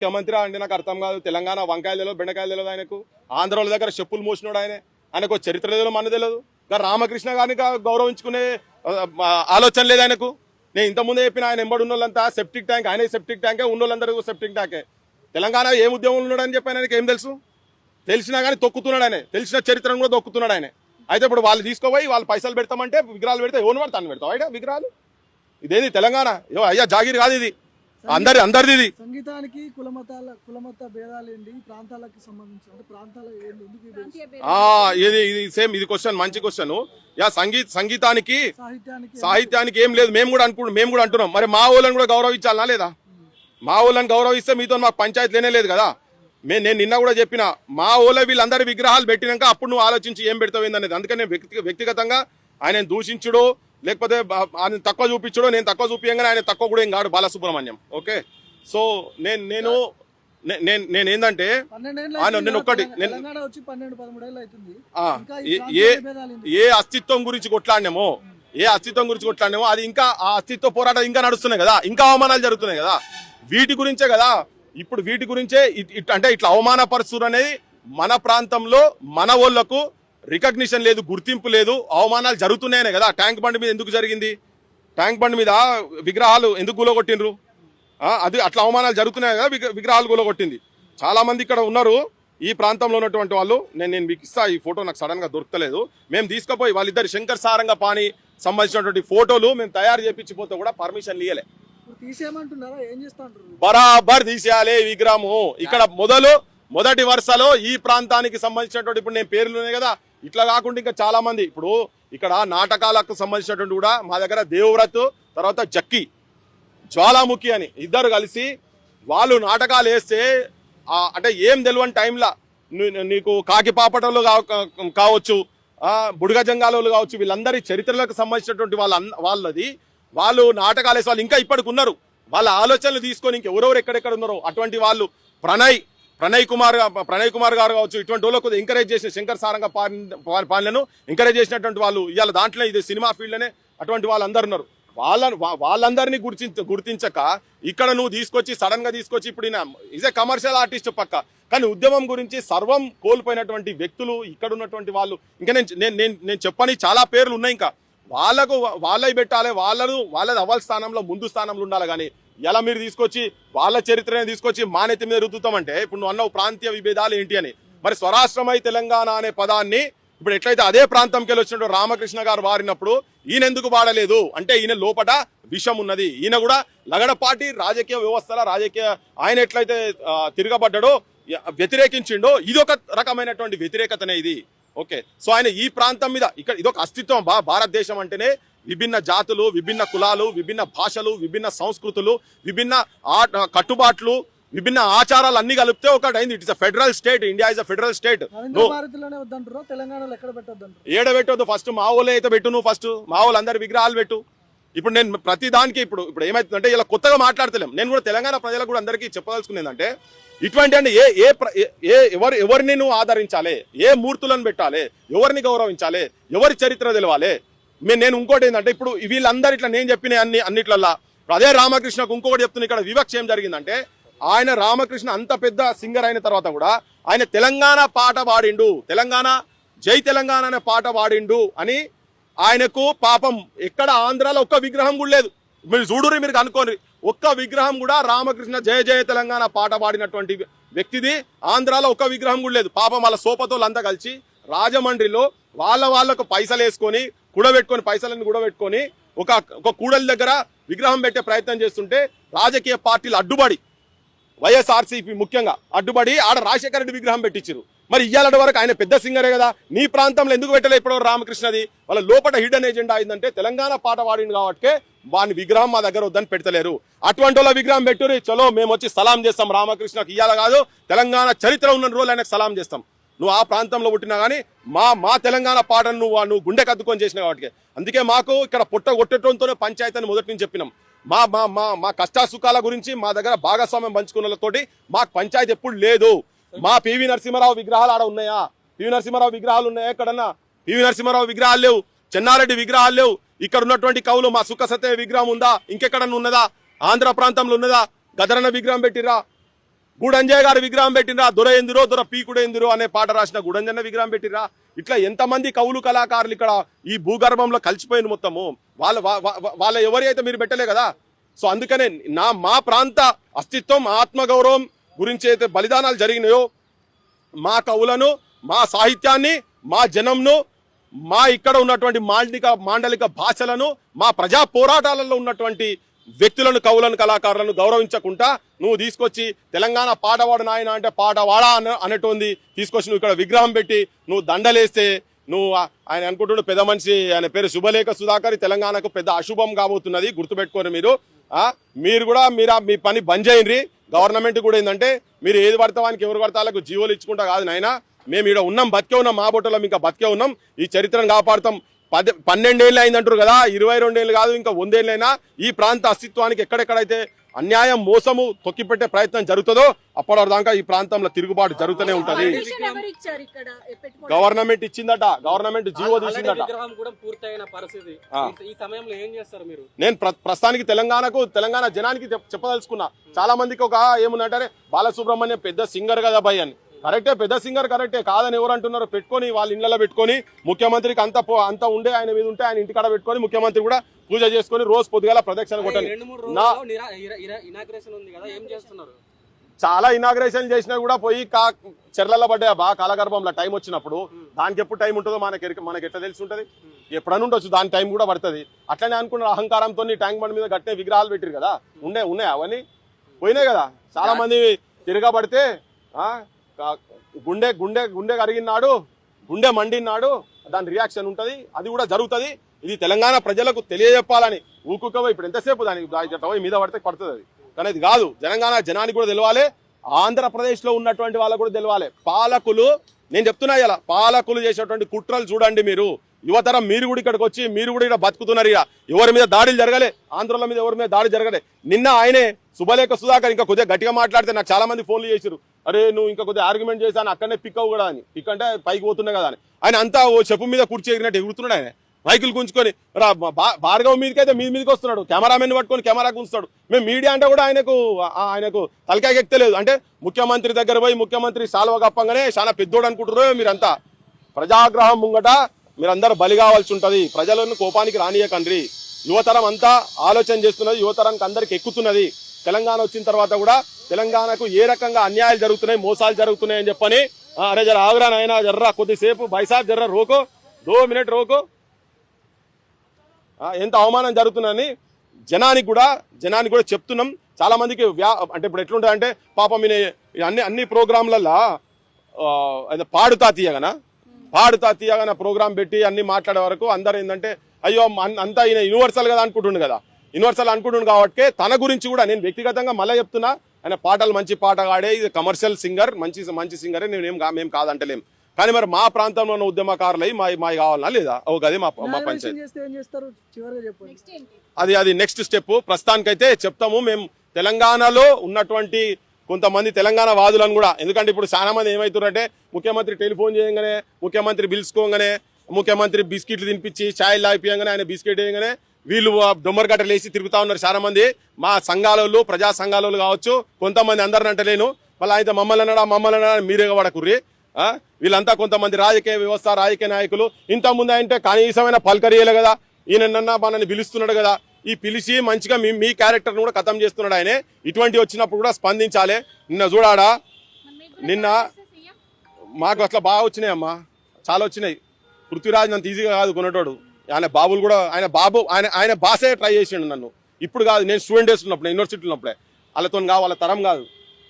ముఖ్యమంత్రి అంటే నాకు అర్థం కాదు. తెలంగాణ వంకాయలలో బెండకాయలు తెలియదు ఆయనకు. ఆంధ్రాల దగ్గర చెప్పులు మోసినాడు ఆయన. ఆయనకు చరిత్ర తెలియదు మన తెలియదు. రామకృష్ణ గారిని గౌరవించుకునే ఆలోచన లేదు ఆయనకు. నేను ఇంతకుముందే చెప్పిన ఆయన ఎంబడి ఉన్నోళ్ళంతా సెప్టిక్ ట్యాంక్ ఆయన సెప్టిక్ ట్యాంకే ఉన్నోళ్ళందరూ సెప్టిక్ ట్యాంకే తెలంగాణ ఏ ఉద్యమంలో ఉన్నాడని చెప్పి ఆయనకి ఏం తెలుసు? తెలిసినా కానీ తొక్కుతున్నాడు ఆయన. తెలిసిన చరిత్రను కూడా తొక్కుతున్నాడు ఆయన. అయితే ఇప్పుడు వాళ్ళు తీసుకోపోయి వాళ్ళు పైసలు పెడతామంటే విగ్రహాలు పెడితే ఎవరు పడతాను పెడతావు? అయ్యా విగ్రహాలు. ఇదేది తెలంగాణ? అయ్యా జాగిరి కాదు ఇది. అందరి అందరిది ఇది. సంగీతానికి కులమతాల కులమత భేదాలు ఏంటి? ప్రాంతాలకు సంబంధించి అంటే ప్రాంతాలు ఇది ఇది సేమ్ ఇది క్వశ్చన్ మంచి క్వశ్చన్ యా సంగీత సంగీతానికి సాహిత్యానికి సాహిత్యానికి ఏం లేదు. మేము కూడా అనుకుంటున్నాం మేము కూడా అంటున్నాం. మరి మా ఊళ్ళని కూడా గౌరవించాలనా లేదా? మా ఊళ్ళని గౌరవిస్తే మీతో మాకు పంచాయతీ లేనే లేదు కదా? మేము నేను నిన్న కూడా చెప్పిన మా ఊళ్ళో వీళ్ళందరి విగ్రహాలు పెట్టినాక అప్పుడు నువ్వు ఆలోచించి ఏం పెడతావు ఏందనేది. అందుకని వ్యక్తి వ్యక్తిగతంగా ఆయన దూషించుడు లేకపోతే ఆయన తక్కువ చూపించడు నేను తక్కువ చూపించగానే ఆయన తక్కువ కూడా ఏం కాడు బాలసుబ్రహ్మణ్యం. ఓకే? సో నేను నేను నేను నేను ఏంటంటే పన్నెండేళ్ళు ఆ, అవుతుంది. నేను ఒక్కటి, ఏ- ఏ అస్తిత్వం గురించి కొట్లాడినామో ఏ అస్తిత్వం గురించి కొట్లాడినామో అది ఇంకా ఆ అస్తిత్వ పోరాటం ఇంకా నడుస్తున్నాయి కదా ఇంకా అవమానాలు జరుగుతున్నాయి కదా. వీటి గురించే కదా ఇప్పుడు వీటి గురించే అంటే ఇట్లా అవమానపరుచురు అనేది మన ప్రాంతంలో మన వాళ్ళకు రికగ్నిషన్ లేదు గుర్తింపు లేదు అవమానాలు జరుగుతున్నాయనే కదా. ట్యాంక్ బండ్ మీద ఎందుకు జరిగింది? ట్యాంక్ బండ్ మీద విగ్రహాలు ఎందుకు గులగొట్టిండ్రు? ఆ, అది అట్లా అవమానాలు జరుగుతున్నాయి కదా విగ్ర- విగ్రహాలు గులగొట్టింది. చాలా మంది ఇక్కడ ఉన్నారు ఈ ప్రాంతంలో ఉన్నటువంటి వాళ్ళు. నేను నేను మీకు ఇస్తా ఈ ఫోటో నాకు సడన్గా దొరకలేదు. మేము తీసుకుపోయి వాళ్ళిద్దరు శంకర్ సారంగ పాని సంబంధించినటువంటి ఫోటోలు మేము తయారు చేపించిపోతే కూడా పర్మిషన్ ఇయ్యలే. బరాబర్ తీసేయాలి విగ్రహము. ఇక్కడ మొదలు మొదటి వరుసలో ఈ ప్రాంతానికి సంబంధించినటువంటి ఇప్పుడు నేను పేర్లు ఉన్నాయి కదా ఇట్లా కాకుండా ఇంకా చాలా మంది. ఇప్పుడు ఇక్కడ నాటకాలకు సంబంధించినటువంటి కూడా మా దగ్గర దేవవ్రత్ తర్వాత జక్కి జ్వాలాముఖి అని ఇద్దరు కలిసి వాళ్ళు నాటకాలు వేస్తే అంటే ఏం తెలియని టైంలో నీకు కాకి పాపటలు కావచ్చు ఆ, బుడగ జంగాలు కావచ్చు వీళ్ళందరి చరిత్రలకు సంబంధించినటువంటి వాళ్ళ వాళ్ళది. వాళ్ళు నాటకాలు వేసే వాళ్ళు ఇంకా ఇప్పటికి ఉన్నారు. వాళ్ళ ఆలోచనలు తీసుకొని ఇంకెవరెవరు ఎక్కడెక్కడ ఉన్నారో అటువంటి వాళ్ళు ప్రణయ్ ప్రణయ్ కుమార్ ప్రణయ్ కుమార్ గారు కావచ్చు ఇటువంటి వాళ్ళకు ఎంకరేజ్ చేసిన శంకర్ సారంగ పాలనను ఎంకరేజ్ చేసినటువంటి వాళ్ళు ఇవాళ దాంట్లో ఇది సినిమా ఫీల్డ్లోనే అటువంటి వాళ్ళందరూ ఉన్నారు. వాళ్ళ వాళ్ళందరినీ గుర్తించ గుర్తించక ఇక్కడ నువ్వు తీసుకొచ్చి సడన్గా తీసుకొచ్చి ఇప్పుడు ఈజ్ ఏ కమర్షియల్ ఆర్టిస్ట్ పక్క. కానీ ఉద్యమం గురించి సర్వం కోల్పోయినటువంటి వ్యక్తులు ఇక్కడ ఉన్నటువంటి వాళ్ళు. ఇంకా నేను నేను- నేను చెప్పని చాలా పేర్లు ఉన్నాయి ఇంకా. వాళ్ళకు వాళ్ళవి పెట్టాలి వాళ్ళను వాళ్ళది అవ్వాలి స్థానంలో ముందు స్థానంలో ఉండాలి కానీ ఎలా మీరు తీసుకొచ్చి వాళ్ళ చరిత్రని తీసుకొచ్చి మానేత మీద రుద్దుతామంటే ఇప్పుడు నువ్వు అన్నావు ప్రాంతీయ విభేదాలు ఏంటి అని. మరి స్వరాష్ట్రమై తెలంగాణ అనే పదాన్ని ఇప్పుడు ఎట్లయితే అదే ప్రాంతంకి వెళ్ళి వచ్చినట్టు రామకృష్ణ గారు వారినప్పుడు ఈయన ఎందుకు వాడలేదు? అంటే ఈయన లోపట విషం ఉన్నది. ఈయన కూడా లగడపాటి రాజకీయ వ్యవస్థల రాజకీయ ఆయన ఎట్లయితే తిరగబడ్డాడో య- వ్యతిరేకించిండో ఇది ఒక రకమైనటువంటి వ్యతిరేకతనే ఇది. ఓకే. సో ఆయన ఈ ప్రాంతం మీద ఇక్కడ ఇదొక అస్తిత్వం. బా భారతదేశం అంటేనే విభిన్న జాతులు విభిన్న కులాలు విభిన్న భాషలు విభిన్న సంస్కృతులు విభిన్న కట్టుబాట్లు విభిన్న ఆచారాలు అన్ని కలిపితే ఒకటి అయింది. It's a federal state India is a federal state ఏడ పెట్టొద్దు? ఫస్ట్ మా ఊళ్ళో అయితే పెట్టు నువ్వు ఫస్ట్ మా వాళ్ళు అందరి విగ్రహాలు పెట్టు. ఇప్పుడు నేను ప్రతి దానికి ఇప్పుడు ఇప్పుడు ఏమవుతుందంటే ఇలా కొత్తగా మాట్లాడతలేం. నేను కూడా తెలంగాణ ప్రజలకు కూడా అందరికీ చెప్పదలుచుకునేది ఏంటంటే ఇటువంటి అంటే ఏ ఏ ఏ- ఎవరు ఎవరిని నువ్వు ఆదరించాలి? ఏ మూర్తులను పెట్టాలి? ఎవరిని గౌరవించాలి? ఎవరి చరిత్ర తెలవాలి? మేము నేను ఇంకోటి ఏంటంటే ఇప్పుడు వీళ్ళందరూ ఇట్లా నేను చెప్పిన అన్ని అన్నిట్లల్లా. అదే రామకృష్ణకు ఇంకొకటి చెప్తున్నా ఇక్కడ వివక్ష ఏం జరిగిందంటే ఆయన రామకృష్ణ అంత పెద్ద సింగర్ అయిన తర్వాత కూడా ఆయన తెలంగాణ పాట పాడిండు. తెలంగాణ జై తెలంగాణ అనే పాట పాడిండు అని ఆయనకు పాపం ఎక్కడ ఆంధ్రాలో ఒక్క విగ్రహం కూడా లేదు. మీరు చూడుర్రి మీరు కనుక్కోండి. ఒక్క విగ్రహం కూడా రామకృష్ణ జయ జయ తెలంగాణ పాట పాడినటువంటి వ్యక్తిది. ఆంధ్రాలో ఒక్క విగ్రహం కూడా లేదు. పాపం వాళ్ళ సోపతోళ్ళంతా కలిసి రాజమండ్రిలో వాళ్ళ వాళ్ళకు పైసలు వేసుకొని కూడబెట్టుకొని పైసలను కూడబెట్టుకొని ఒక ఒక కూడలి దగ్గర విగ్రహం పెట్టే ప్రయత్నం చేస్తుంటే రాజకీయ పార్టీలు అడ్డుబడి వైఎస్ఆర్సీపీ ముఖ్యంగా అడ్డుబడి ఆడ రాజశేఖర రెడ్డి విగ్రహం పెట్టించారు మరి ఇయ్యాలటి వరకు ఆయన పెద్ద సింగరే కదా. నీ ప్రాంతంలో ఎందుకు పెట్టలే ఇప్పుడు రామకృష్ణది? వాళ్ళ లోపల హిడెన్ ఏజెండా అయిందంటే తెలంగాణ పాట వాడింది కాబట్టి వాని విగ్రహం మా దగ్గర వద్దని పెడతలేరు. అటువంటి వాళ్ళ విగ్రహం పెట్టురి చలో మేము వచ్చి సలాం చేస్తాం రామకృష్ణకి ఇయ్యాల కాదు తెలంగాణ చరిత్ర ఉన్న రోజులు ఆయనకు సలాం చేస్తాం. నువ్వు ఆ ప్రాంతంలో పుట్టినా కానీ మా మా తెలంగాణ పాటను నువ్వు నువ్వు గుండె కద్దుకొని చేసిన కాబట్టి. అందుకే మాకు ఇక్కడ పుట్ట కొట్టడంతోనే పంచాయతీ అని మొదటి నుంచి చెప్పినాం. మా మా మా మా కష్ట సుఖాల గురించి మా దగ్గర భాగస్వామ్యం పంచుకున్న తోటి మాకు పంచాయతీ ఎప్పుడు లేదు. మా పివి నరసింహారావు విగ్రహాలు ఆడ ఉన్నాయా? పివి నరసింహారావు విగ్రహాలు ఉన్నాయా ఎక్కడన్నా? పివి నరసింహారావు విగ్రహాలు లేవు. చెన్నారెడ్డి విగ్రహాలు లేవు. ఇక్కడ ఉన్నటువంటి కవులు మా సుఖ సత్య విగ్రహం ఉందా? ఇంకెక్కడన్నా ఉన్నదా? ఆంధ్ర ప్రాంతంలో ఉన్నదా? గదరన్న విగ్రహం పెట్టిరా గూడంజయ్ గారు విగ్రహం పెట్టినరా దొర ఎందురో దొర పీకుడు ఎందురో అనే పాట రాసిన గూడంజన్న విగ్రహం పెట్టిరా ఇట్లా ఎంతమంది కవులు కళాకారులు ఇక్కడ ఈ భూగర్భంలో కలిసిపోయింది మొత్తము? వాళ్ళ వాళ్ళ ఎవరి అయితే మీరు పెట్టలే కదా? సో అందుకనే నా మా ప్రాంత అస్తిత్వం ఆత్మగౌరవం గురించి అయితే బలిదానాలు జరిగినాయో మా కవులను మా సాహిత్యాన్ని మా జనంను మా ఇక్కడ ఉన్నటువంటి మాండలిక మాండలిక భాషలను మా ప్రజా పోరాటాలలో ఉన్నటువంటి వ్యక్తులను కవులను కళాకారులను గౌరవించకుండా నువ్వు తీసుకొచ్చి తెలంగాణ పాటవాడు నాయన అంటే పాటవాడా అన అనేటోంది తీసుకొచ్చి నువ్వు ఇక్కడ విగ్రహం పెట్టి నువ్వు దండలేస్తే నువ్వు ఆయన అనుకుంటున్న పెద్ద మనిషి ఆయన పేరు శుభలేఖ సుధాకర్ తెలంగాణకు పెద్ద అశుభం కాబోతున్నది గుర్తుపెట్టుకోరు మీరు. మీరు కూడా మీరు మీ పని బంద్ చేయండి. గవర్నమెంట్ కూడా ఏంటంటే మీరు ఏది పడతావానికి ఎవరు పడతాలకు జీవోలు ఇచ్చుకుంటా కాదు నాయన. మేము ఇక్కడ ఉన్నాం బతికే ఉన్నాం మా బొట్టలో ఇంకా బతికే ఉన్నాం. ఈ చరిత్రను కాపాడుతాం. పది పన్నెండేళ్ళు అయిందంటారు కదా ఇరవై రెండేళ్ళు కాదు ఇంకా వందేళ్ళైనా ఈ ప్రాంత అస్తిత్వానికి ఎక్కడెక్కడైతే అన్యాయం మోసము తొక్కిపెట్టే ప్రయత్నం జరుగుతుందో అప్పటి దాకా ఈ ప్రాంతంలో తిరుగుబాటు జరుగుతూనే ఉంటది? గవర్నమెంట్ ఇచ్చిందట. గవర్నమెంట్ జీవో తీసిందట. విగ్రహం కూడా పూర్తయిన పరిస్థితి. ఆ. ఈ- ఈ సమయంలో ఏం చేస్తారు మీరు? నేను ప్ర- ప్రస్తుతానికి తెలంగాణకు తెలంగాణ జనానికి చెప్- చెప్పదలుచుకున్నా. చాలా మందికి ఒక ఏముందంటే బాలసుబ్రహ్మణ్యం పెద్ద సింగర్ కదా భయ్ అని. కరెక్టే పెద్ద సింగర్ కరెక్టే. కాదని ఎవరు అంటున్నారు పెట్టుకొని వాళ్ళ ఇళ్ళలో పెట్టుకొని ముఖ్యమంత్రికి అంత అంత ఉండే ఆయన మీద ఉంటే ఆయన ఇంటికాడ పెట్టుకొని ముఖ్యమంత్రి కూడా పూజ చేసుకొని రోజు పొద్దుగాల ప్రదక్షిణ కొట్టండి చాలా ఇనాగ్రేషన్ చేసినా కూడా పోయి కా చెర్లలో పడ్డా బా కాలగర్భంలో టైం వచ్చినప్పుడు దానికి ఎప్పుడు టైం ఉంటుందో మనకి మనకి ఎట్లా తెలిసి ఉంటుంది? ఎప్పుడైనా ఉండొచ్చు దాని టైం కూడా పడుతుంది. అట్లనే అనుకున్న అహంకారంతో ట్యాంక్ బండ్ మీద గట్టిన విగ్రహాలు పెట్టిరు కదా? ఉండే ఉన్నాయి అవన్నీ? పోయినాయి కదా? చాలా మంది తిరగబడితే గుండె గుండె గుండె కరిగినాడు గుండె మండినాడు దాని రియాక్షన్ ఉంటది. అది కూడా జరుగుతది. ఇది తెలంగాణ ప్రజలకు తెలియజెప్పాలని ఊకుకవో ఇప్పుడు ఎంతసేపు దానికి దా- పోయి మీద పడితే పడుతుంది అది. కానీ అది కాదు తెలంగాణ జనానికి కూడా తెలవాలి ఆంధ్రప్రదేశ్లో ఉన్నటువంటి వాళ్ళకు కూడా తెలవాలి. పాలకులు నేను చెప్తున్నా ఇలా పాలకులు చేసేటువంటి కుట్రలు చూడండి మీరు. యువతరం మీరు కూడా ఇక్కడికి వచ్చి మీరు కూడా ఇక్కడ బతుకుతున్నారు ఇక ఎవరి మీద దాడులు జరగలే ఆంధ్రుల మీద ఎవరి మీద దాడి జరగలే. నిన్న ఆయనే శుభలేఖ సుధాకర్ ఇంకా కొద్దిగా గట్టిగా మాట్లాడితే నాకు చాలా మంది ఫోన్లు చేశారు అరే నువ్వు ఇంకా కొద్దిగా ఆర్గ్యుమెంట్ చేశాను అక్కడనే పిక్ అవ్వు కూడా అని. పిక్ అంటే పైకి పోతున్నా కదా అని. ఆయన అంతా ఓ చెప్పు మీద కూర్చి ఎగిరినట్టు ఎగురుతున్నాడు ఆయన. మైకులు గుంజుకొని రా భార్గవ్ మీదకి అయితే మీద మీదకి వస్తున్నాడు. కెమెరామెన్ పట్టుకొని కెమెరా గుంజుతాడు. మేము మీడియా అంటే కూడా ఆయనకు ఆయనకు తలకాయ అంటే ముఖ్యమంత్రి దగ్గర పోయి ముఖ్యమంత్రి సాల్వ కప్పంగానే చాలా పెద్దోడు అనుకుంటున్నారు మీరంతా. ప్రజాగ్రహం ముంగట మీరందరూ బలి కావాల్సి ఉంటుంది. ప్రజలను కోపానికి రానియకండ్రి యువతరం అంతా ఆలోచన చేస్తున్నది యువతరానికి అందరికి ఎక్కుతున్నది. తెలంగాణ వచ్చిన తర్వాత కూడా తెలంగాణకు ఏ రకంగా అన్యాయాలు జరుగుతున్నాయి మోసాలు జరుగుతున్నాయి అని చెప్పని "ఆ, అరే జర ఆగురా నాయనా జర్రా కొద్దిసేపు బైసాబ్ జర్రా రోకో దో మినిట్ రోకో. ఎంత అవమానం జరుగుతుందని జనానికి కూడా జనానికి కూడా చెప్తున్నాం. చాలా మందికి వ్యా అంటే ఇప్పుడు ఎట్లుంటుంది అంటే పాపం ఈయన అన్ని అన్ని ప్రోగ్రాంలలో పాడుతా తీయగనా? పాడుతా తీయగన ప్రోగ్రాం పెట్టి అన్ని మాట్లాడే వరకు అందరు ఏంటంటే అయ్యో అంతా ఈయన యూనివర్సల్ కదా అనుకుంటుండు కదా. యూనివర్సల్ అనుకుంటుండు కాబట్టి తన గురించి కూడా నేను వ్యక్తిగతంగా మళ్ళీ చెప్తున్నా. ఆయన పాటలు మంచి పాట ఆడే ఇది కమర్షియల్ సింగర్ మంచి మంచి సింగరే నేనేం మేము కాదంటలేం. కానీ మరి మా ప్రాంతంలో ఉన్న ఉద్యమకారులై మా మా కావాలన్నా లేదా? ఓ గది మా మా పంచాయతీ. విషయం చేస్తే ఏం చేస్తారు? చివరిగా చెప్పండి. నెక్స్ట్ ఏంటి? అది అది నెక్స్ట్ స్టెప్ ప్రస్తుతానికైతే చెప్తాము మేము తెలంగాణలో ఉన్నటువంటి కొంతమంది తెలంగాణ వాదులను కూడా ఎందుకంటే ఇప్పుడు చాలా మంది ఏమవుతున్నారంటే ముఖ్యమంత్రి టెలిఫోన్ చేయగానే ముఖ్యమంత్రి పిలుచుకోగానే ముఖ్యమంత్రి బిస్కెట్లు తినిపించి ఛాయ్ లాగిపోయంగానే ఆయన బిస్కెట్ వేయగానే వీళ్ళు దొమ్మరగట్టలు వేసి తిరుగుతా ఉన్నారు చాలా మంది. మా సంఘాలలో ప్రజా సంఘాలలో కావచ్చు కొంతమంది అందరిని అంటలేను. మళ్ళీ ఆయన మమ్మల్ని అన్నాడా మమ్మల్ని అన్నాడా మీరే పడకుర్రి? వీళ్ళంతా కొంతమంది రాజకీయ వ్యవస్థ రాజకీయ నాయకులు. ఇంతకుముందు ముందు అంటే కనీసమైన పలకరియలే కదా. ఈయనన్నా మనల్ని పిలుస్తున్నాడు కదా. ఈ పిలిచి మంచిగా మీ మీ క్యారెక్టర్ను కూడా ఖతం చేస్తున్నాడు ఆయనే. ఇటువంటి వచ్చినప్పుడు కూడా స్పందించాలి. నిన్న చూడాడా? నిన్న మాకు అట్లా బాగా వచ్చినాయి అమ్మా. చాలా వచ్చినాయి. పృథ్వీరాజ్ అంత ఈజీగా కాదు కొనేటోడు. ఆయన బాబులు కూడా ఆయన బాబు ఆయన ఆయన బాసే ట్రై చేసిండు నన్ను. ఇప్పుడు కాదు నేను స్టూడెంట్ చేస్తున్నప్పుడు యూనివర్సిటీ ఉన్నప్పుడే. వాళ్ళతో కావు వాళ్ళ తరం కాదు.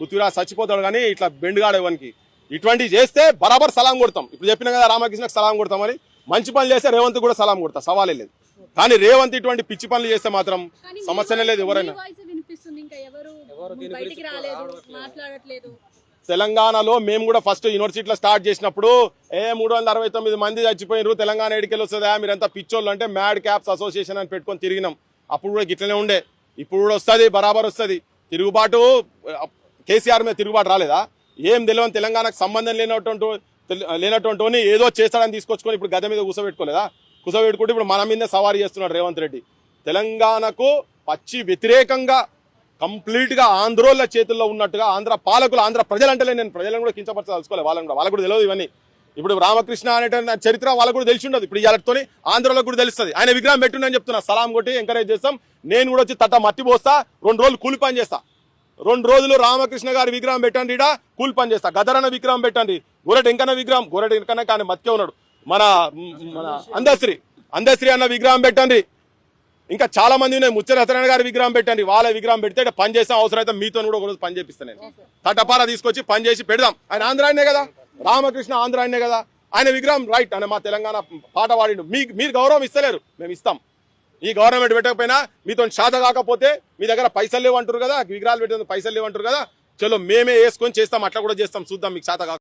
పృథ్వీరాజ్ చచ్చిపోతాడు కానీ ఇట్లా బెండుగాడు ఇవ్వనికి ఇటువంటివి చేస్తే బరాబర్ సలాం కొడతాం. ఇప్పుడు చెప్పిన కదా రామకృష్ణకి సలాం కొడతామని మంచి పనులు చేస్తే రేవంత్ కూడా సలాం కొడతా సవాలే లేదు. కానీ రేవంత్ ఇటువంటి పిచ్చి పనులు చేస్తే మాత్రం సమస్యనే లేదు ఎవరైనా. తెలంగాణలో మేము కూడా ఫస్ట్ యూనివర్సిటీలో స్టార్ట్ చేసినప్పుడు ఏ మూడు వందల అరవై తొమ్మిది మంది చచ్చిపోయినారు తెలంగాణ ఎడికెళ్ళి వస్తుందా మీరంతా పిచ్చోళ్ళు అంటే మ్యాడ్ క్యాప్స్ అసోసియేషన్ అని పెట్టుకొని తిరిగినాం. అప్పుడు కూడా గిట్లనే ఉండే. ఇప్పుడు కూడా వస్తుంది బరాబర్ వస్తుంది. తిరుగుబాటు కేసీఆర్ మీద తిరుగుబాటు రాలేదా? ఏం తెలియని తెలంగాణకు సంబంధం లేనటువంటి లేనటువంటి ఏదో చేస్తాడని తీసుకొచ్చుకొని ఇప్పుడు గద మీద కూసబెట్టుకోలేదా? కూసబెట్టుకుంటే ఇప్పుడు మన మీదే సవారీ చేస్తున్నాడు రేవంత్ రెడ్డి. తెలంగాణకు పచ్చి వ్యతిరేకంగా కంప్లీట్గా ఆంధ్రోళ్ళ చేతుల్లో ఉన్నట్టుగా ఆంధ్ర పాలకులు ఆంధ్ర ప్రజలంటే నేను ప్రజలను కూడా కించపరచాల్సుకోవాలి వాళ్ళని కూడా. వాళ్ళకు కూడా తెలియదు ఇవన్నీ. ఇప్పుడు రామకృష్ణ అనే చరిత్ర వాళ్ళకు కూడా తెలిసి ఉండదు. ఇప్పుడు ఇవాళతోని ఆంధ్రలో కూడా తెలుస్తుంది. ఆయన విగ్రహం పెట్టుండని చెప్తున్నా. సలాం కొట్టి ఎంకరేజ్ చేస్తాం. నేను కూడా వచ్చి తట మట్టి పోస్తా రెండు రోజులు కూలి పని చేస్తా. రెండు రోజులు రామకృష్ణ గారి విగ్రహం పెట్టండి ఈడ కూలి పని చేస్తా. గదరన్న విగ్రహం పెట్టండి. గోరెట్ ఎంకన్న విగ్రహం గోరెట్ ఎంకన్న కానీ మత్కే ఉన్నాడు. మన మన అందశ్రీ అందశ్రీ అన్న విగ్రహం పెట్టండి. ఇంకా చాలా మంది ఉన్నాయి. ముచ్చర సత్యనారాయణ గారి విగ్రహం పెట్టండి. వాళ్ళ విగ్రహం పెడితే పని చేస్తాం అవసరం అయితే మీతో కూడా ఒకరోజు పని చేపిస్తాను నేను. తటపార తీసుకొచ్చి పని చేసి పెడదాం. ఆయన ఆంధ్ర ఆయనే కదా. రామకృష్ణ ఆంధ్ర ఆయనే కదా. ఆయన విగ్రహం రైట్ ఆయన మా తెలంగాణ పాట పాడిండు. మీ మీరు గౌరవం ఇస్తలేరు. మేము ఇస్తాం. ఈ గవర్నమెంట్ పెట్టకపోయినా మీతో శాత కాకపోతే మీ దగ్గర పైసలు లేవు అంటారు కదా విగ్రహాలు పెట్టిన పైసలు లేవు అంటారు కదా. చలో మేమే వేసుకొని చేస్తాం అట్లా కూడా చేస్తాం. చూద్దాం మీకు శాత కాక